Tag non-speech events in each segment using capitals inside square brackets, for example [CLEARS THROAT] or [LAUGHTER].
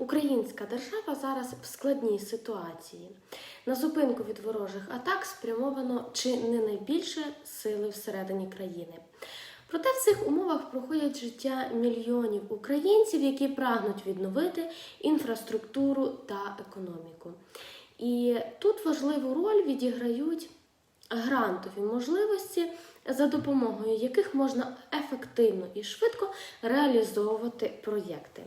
Українська держава зараз в складній ситуації. На зупинку від ворожих атак спрямовано чи не найбільше сили всередині країни. Проте в цих умовах проходять життя мільйонів українців, які прагнуть відновити інфраструктуру та економіку. І тут важливу роль відіграють грантові можливості, за допомогою яких можна ефективно і швидко реалізовувати проєкти.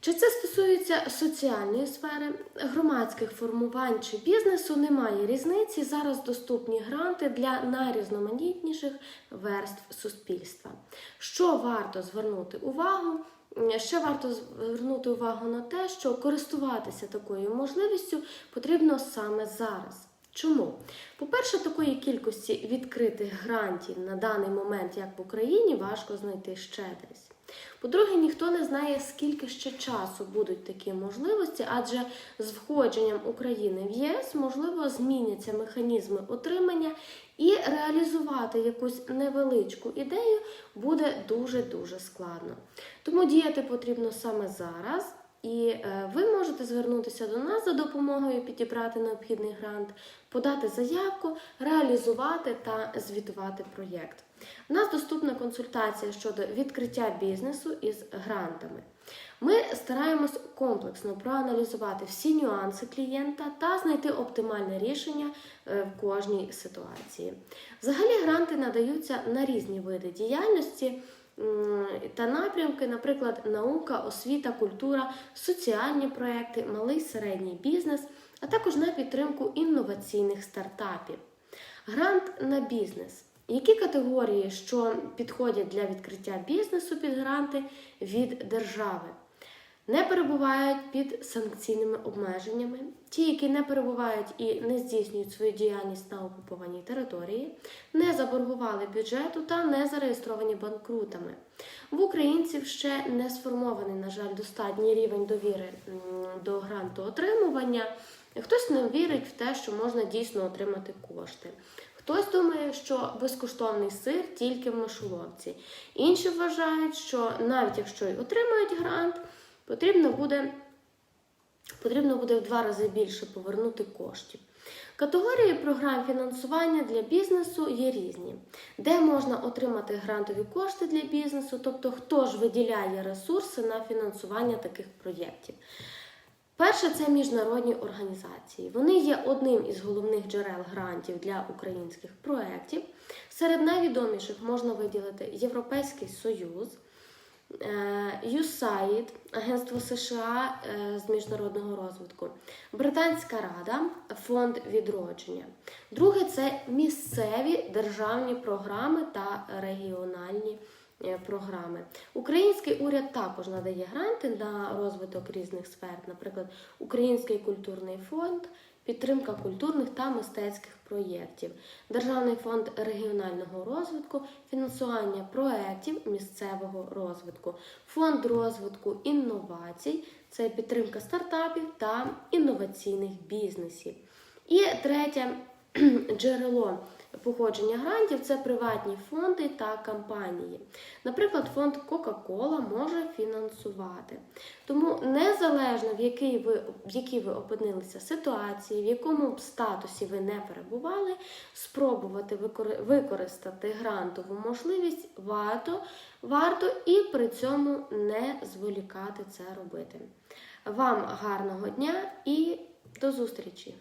Чи це стосується соціальної сфери, громадських формувань чи бізнесу, немає різниці. Зараз доступні гранти для найрізноманітніших верств суспільства. Що варто звернути увагу? Ще варто звернути увагу на те, що користуватися такою можливістю потрібно саме зараз. Чому? По-перше, такої кількості відкритих грантів на даний момент, як в Україні, важко знайти ще десь. По-друге, ніхто не знає, скільки ще часу будуть такі можливості, адже з входженням України в ЄС можливо зміняться механізми отримання і реалізувати якусь невеличку ідею буде дуже-дуже складно. Тому діяти потрібно саме зараз. І е, ви можете звернутися до нас за допомогою підібрати необхідний грант, подати заявку, реалізувати та звітувати проєкт. У нас доступна консультація щодо відкриття бізнесу із грантами. Ми стараємось комплексно проаналізувати всі нюанси клієнта та знайти оптимальне рішення е, в кожній ситуації. Взагалі, гранти надаються на різні види діяльності та напрямки, наприклад, наука, освіта, культура, соціальні проекти, малий середній бізнес, а також на підтримку інноваційних стартапів. Грант на бізнес. Які категорії, що підходять для відкриття бізнесу під гранти від держави? Не перебувають під санкційними обмеженнями, ті, які не перебувають і не здійснюють свою діяльність на окупованій території, не заборгували бюджету та не зареєстровані банкрутами. В українців ще не сформований, на жаль, достатній рівень довіри до грантоотримування. Хтось не вірить в те, що можна дійсно отримати кошти. Хтось думає, що безкоштовний сир тільки в мишоловці. Інші вважають, що навіть якщо й отримають грант, потрібно буде, потрібно буде в два рази більше повернути коштів. Категорії програм фінансування для бізнесу є різні, де можна отримати грантові кошти для бізнесу, тобто хто ж виділяє ресурси на фінансування таких проєктів. Перше, це міжнародні організації. Вони є одним із головних джерел грантів для українських проєктів. Серед найвідоміших можна виділити Європейський Союз, USAID, Агентство США е, з міжнародного розвитку, Британська Рада, Фонд відродження. Друге це місцеві державні програми та регіональні. Е, програми. Український уряд також надає гранти на розвиток різних сфер, наприклад, Український культурний фонд, підтримка культурних та мистецьких проєктів, Державний фонд регіонального розвитку, фінансування проєктів місцевого розвитку, фонд розвитку інновацій, це підтримка стартапів та інноваційних бізнесів. І третє [CLEARS THROAT] джерело походження грантів це приватні фонди та компанії. Наприклад, фонд Coca-Cola може фінансувати. Тому незалежно в якій ви в якій ви опинилися ситуації, в якому б статусі ви не перебували, спробувати використати грантову можливість варто, варто і при цьому не зволікати це робити. Вам гарного дня і до зустрічі!